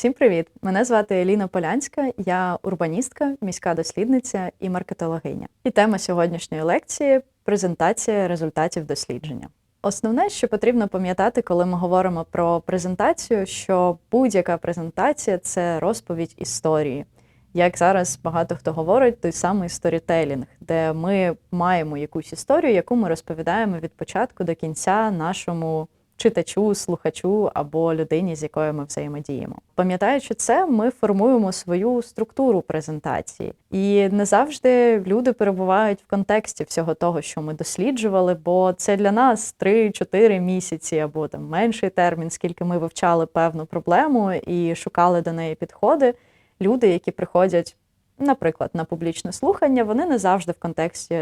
Всім привіт! Мене звати Еліна Полянська, я урбаністка, міська дослідниця і маркетологиня. І тема сьогоднішньої лекції презентація результатів дослідження. Основне, що потрібно пам'ятати, коли ми говоримо про презентацію, що будь-яка презентація це розповідь історії. Як зараз багато хто говорить, той самий сторітелінг, де ми маємо якусь історію, яку ми розповідаємо від початку до кінця нашому читачу, слухачу або людині, з якою ми взаємодіємо. Пам'ятаючи це, ми формуємо свою структуру презентації, і не завжди люди перебувають в контексті всього того, що ми досліджували, бо це для нас 3-4 місяці або там менший термін, скільки ми вивчали певну проблему і шукали до неї підходи. Люди, які приходять, наприклад, на публічне слухання, вони не завжди в контексті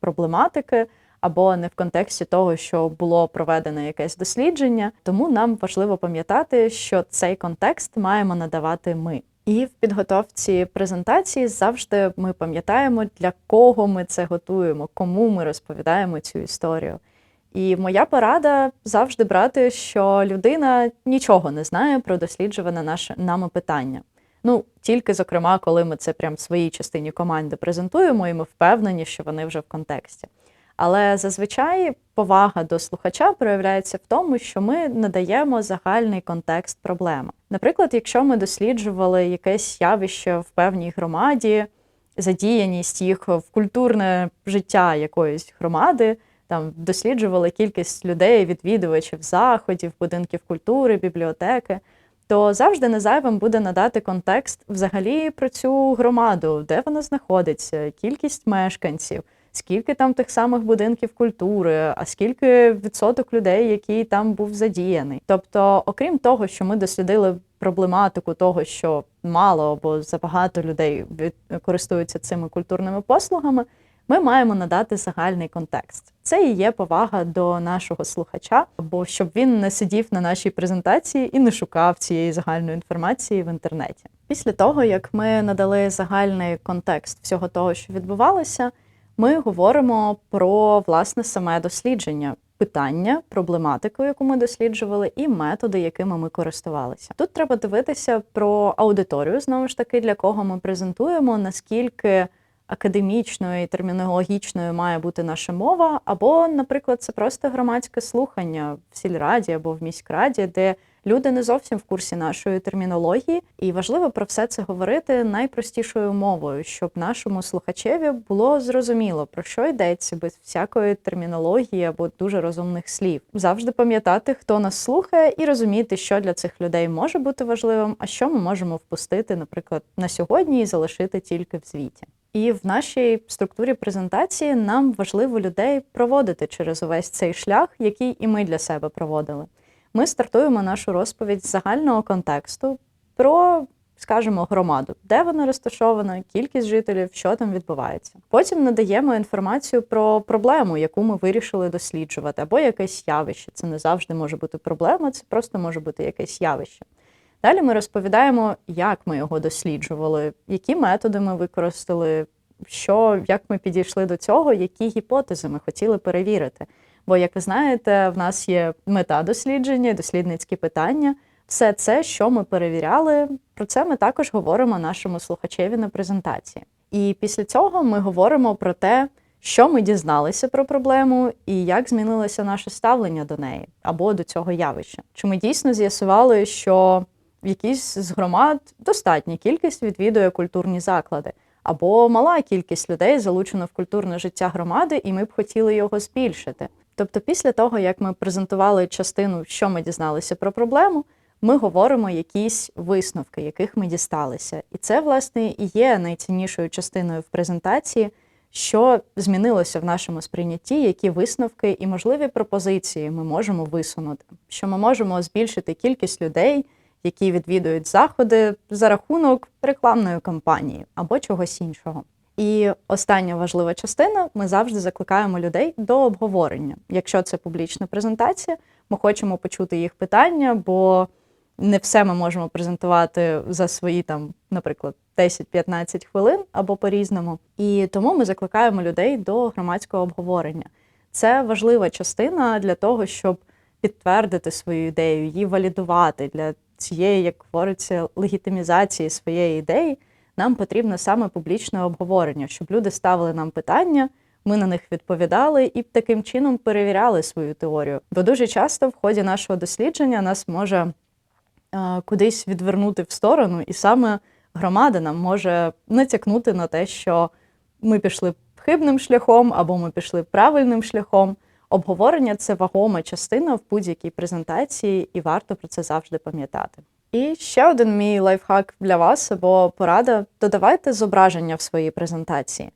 проблематики або не в контексті того, що було проведено якесь дослідження. Тому нам важливо пам'ятати, що цей контекст маємо надавати ми. І в підготовці презентації завжди ми пам'ятаємо, для кого ми це готуємо, кому ми розповідаємо цю історію. І моя порада завжди брати, що людина нічого не знає про досліджуване наше нами питання. Ну, тільки, зокрема, коли ми це прям в своїй частині команди презентуємо, і ми впевнені, що вони вже в контексті. Але зазвичай повага до слухача проявляється в тому, що ми надаємо загальний контекст проблеми. Наприклад, якщо ми досліджували якесь явище в певній громаді, задіяність їх в культурне життя якоїсь громади, там досліджували кількість людей, відвідувачів заходів, будинків культури, бібліотеки. То завжди незайвим буде надати контекст взагалі про цю громаду, де вона знаходиться, кількість мешканців, скільки там тих самих будинків культури, а скільки відсоток людей, який там був задіяний. Тобто, окрім того, що ми дослідили проблематику того, що мало або забагато людей користуються цими культурними послугами. Ми маємо надати загальний контекст. Це і є повага до нашого слухача, або щоб він не сидів на нашій презентації і не шукав цієї загальної інформації в інтернеті. Після того, як ми надали загальний контекст всього того, що відбувалося, ми говоримо про власне саме дослідження. Питання, проблематику, яку ми досліджували, і методи, якими ми користувалися. Тут треба дивитися про аудиторію, знову ж таки, для кого ми презентуємо, наскільки академічною і термінологічною має бути наша мова, або, наприклад, це просто громадське слухання в сільраді або в міськраді, де люди не зовсім в курсі нашої термінології, і важливо про все це говорити найпростішою мовою, щоб нашому слухачеві було зрозуміло, про що йдеться без всякої термінології або дуже розумних слів. Завжди пам'ятати, хто нас слухає, і розуміти, що для цих людей може бути важливим, а що ми можемо впустити, наприклад, на сьогодні і залишити тільки в звіті. І в нашій структурі презентації нам важливо людей проводити через увесь цей шлях, який і ми для себе проводили. Ми стартуємо нашу розповідь з загального контексту про, скажімо, громаду, де вона розташована, кількість жителів, що там відбувається. Потім надаємо інформацію про проблему, яку ми вирішили досліджувати, або якесь явище. Це не завжди може бути проблема, це просто може бути якесь явище. Далі ми розповідаємо, як ми його досліджували, які методи ми використали, що, як ми підійшли до цього, які гіпотези ми хотіли перевірити. Бо, як ви знаєте, в нас є мета дослідження, дослідницькі питання. Все це, що ми перевіряли, про це ми також говоримо нашому слухачеві на презентації. І після цього ми говоримо про те, що ми дізналися про проблему і як змінилося наше ставлення до неї або до цього явища. Чи ми дійсно з'ясували, що в якійсь з громад достатня кількість відвідує культурні заклади, або мала кількість людей залучена в культурне життя громади, і ми б хотіли його збільшити. Тобто, після того, як ми презентували частину, що ми дізналися про проблему, ми говоримо якісь висновки, яких ми дісталися. І це, власне, і є найціннішою частиною в презентації, що змінилося в нашому сприйнятті, які висновки і можливі пропозиції ми можемо висунути, що ми можемо збільшити кількість людей які відвідують заходи за рахунок рекламної кампанії або чогось іншого. І остання важлива частина: ми завжди закликаємо людей до обговорення. Якщо це публічна презентація, ми хочемо почути їх питання, бо не все ми можемо презентувати за свої там, наприклад, 10-15 хвилин або по-різному. І тому ми закликаємо людей до громадського обговорення. Це важлива частина для того, щоб підтвердити свою ідею, її валідувати для цієї, як говориться, легітимізації своєї ідеї, нам потрібно саме публічне обговорення, щоб люди ставили нам питання, ми на них відповідали і таким чином перевіряли свою теорію. Бо дуже часто в ході нашого дослідження нас може е, кудись відвернути в сторону, і саме громада нам може натякнути на те, що ми пішли хибним шляхом або ми пішли правильним шляхом. Обговорення це вагома частина в будь-якій презентації, і варто про це завжди пам'ятати. І ще один мій лайфхак для вас або порада: додавайте зображення в своїй презентації,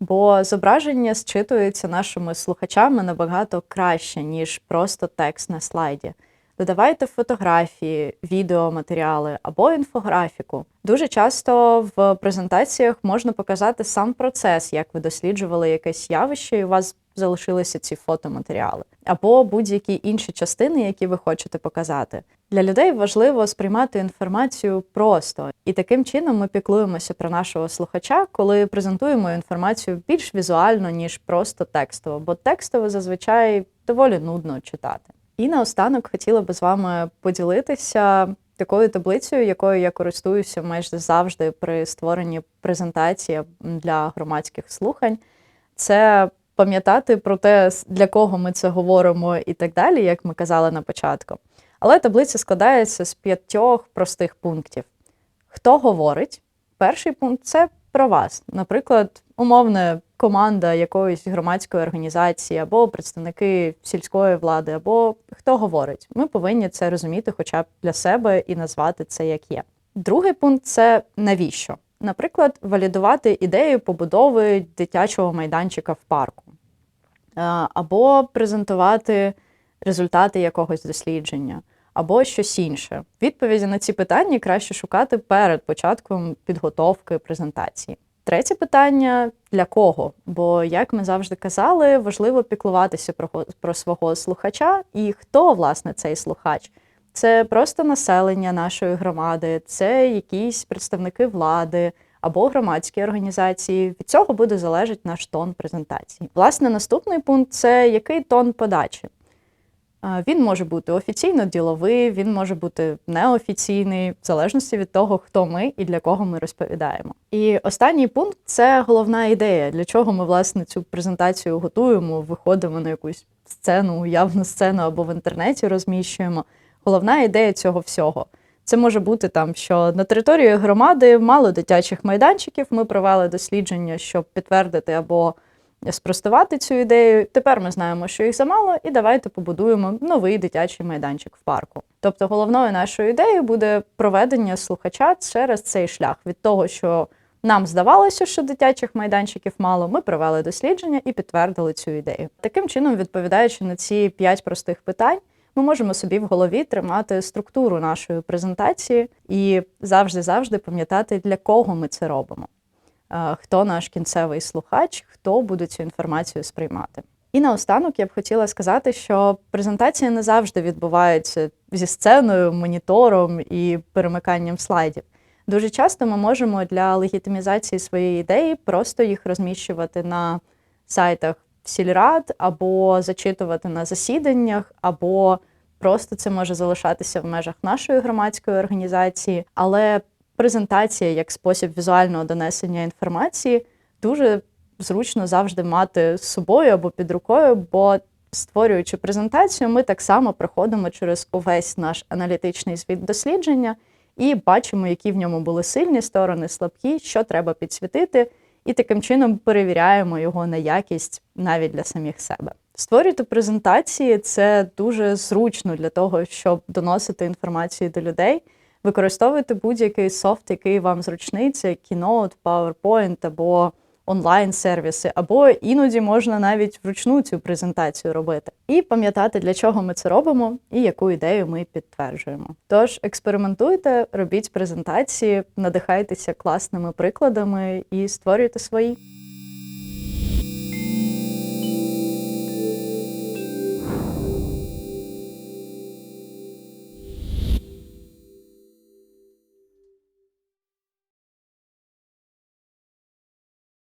бо зображення зчитується нашими слухачами набагато краще, ніж просто текст на слайді. Додавайте фотографії, відеоматеріали або інфографіку. Дуже часто в презентаціях можна показати сам процес, як ви досліджували якесь явище, і у вас залишилися ці фотоматеріали, або будь-які інші частини, які ви хочете показати. Для людей важливо сприймати інформацію просто, і таким чином ми піклуємося про нашого слухача, коли презентуємо інформацію більш візуально, ніж просто текстово, бо текстово зазвичай доволі нудно читати. І наостанок хотіла би з вами поділитися такою таблицею, якою я користуюся майже завжди при створенні презентації для громадських слухань. Це пам'ятати про те, для кого ми це говоримо, і так далі, як ми казали на початку. Але таблиця складається з п'ятьох простих пунктів. Хто говорить? Перший пункт це про вас. Наприклад, умовна команда якоїсь громадської організації, або представники сільської влади, або хто говорить. Ми повинні це розуміти хоча б для себе і назвати це як є. Другий пункт це навіщо? Наприклад, валідувати ідею побудови дитячого майданчика в парку, або презентувати результати якогось дослідження, або щось інше. Відповіді на ці питання краще шукати перед початком підготовки презентації. Третє питання для кого? Бо, як ми завжди казали, важливо піклуватися про, про свого слухача і хто, власне, цей слухач. Це просто населення нашої громади, це якісь представники влади або громадські організації. Від цього буде залежати наш тон презентації. Власне, наступний пункт це який тон подачі. Він може бути офіційно діловий, він може бути неофіційний, в залежності від того, хто ми і для кого ми розповідаємо. І останній пункт це головна ідея, для чого ми власне цю презентацію готуємо, виходимо на якусь сцену, уявну сцену або в інтернеті розміщуємо. Головна ідея цього всього. Це може бути там, що на території громади мало дитячих майданчиків. Ми провели дослідження, щоб підтвердити або спростувати цю ідею. Тепер ми знаємо, що їх замало, і давайте побудуємо новий дитячий майданчик в парку. Тобто, головною нашою ідеєю буде проведення слухача через цей шлях від того, що нам здавалося, що дитячих майданчиків мало. Ми провели дослідження і підтвердили цю ідею. Таким чином, відповідаючи на ці п'ять простих питань. Ми можемо собі в голові тримати структуру нашої презентації і завжди-завжди пам'ятати, для кого ми це робимо. Е, хто наш кінцевий слухач, хто буде цю інформацію сприймати. І наостанок я б хотіла сказати, що презентація не завжди відбувається зі сценою, монітором і перемиканням слайдів. Дуже часто ми можемо для легітимізації своєї ідеї просто їх розміщувати на сайтах сільрад, або зачитувати на засіданнях, або просто це може залишатися в межах нашої громадської організації. Але презентація як спосіб візуального донесення інформації дуже зручно завжди мати з собою або під рукою, бо створюючи презентацію, ми так само проходимо через увесь наш аналітичний звіт дослідження і бачимо, які в ньому були сильні сторони, слабкі, що треба підсвітити, і таким чином перевіряємо його на якість навіть для самих себе. Створювати презентації це дуже зручно для того, щоб доносити інформацію до людей. Використовуйте будь-який софт, який вам зручний, це Keynote, PowerPoint або онлайн-сервіси, або іноді можна навіть вручну цю презентацію робити. І пам'ятати, для чого ми це робимо і яку ідею ми підтверджуємо. Тож експериментуйте, робіть презентації, надихайтеся класними прикладами і створюйте свої.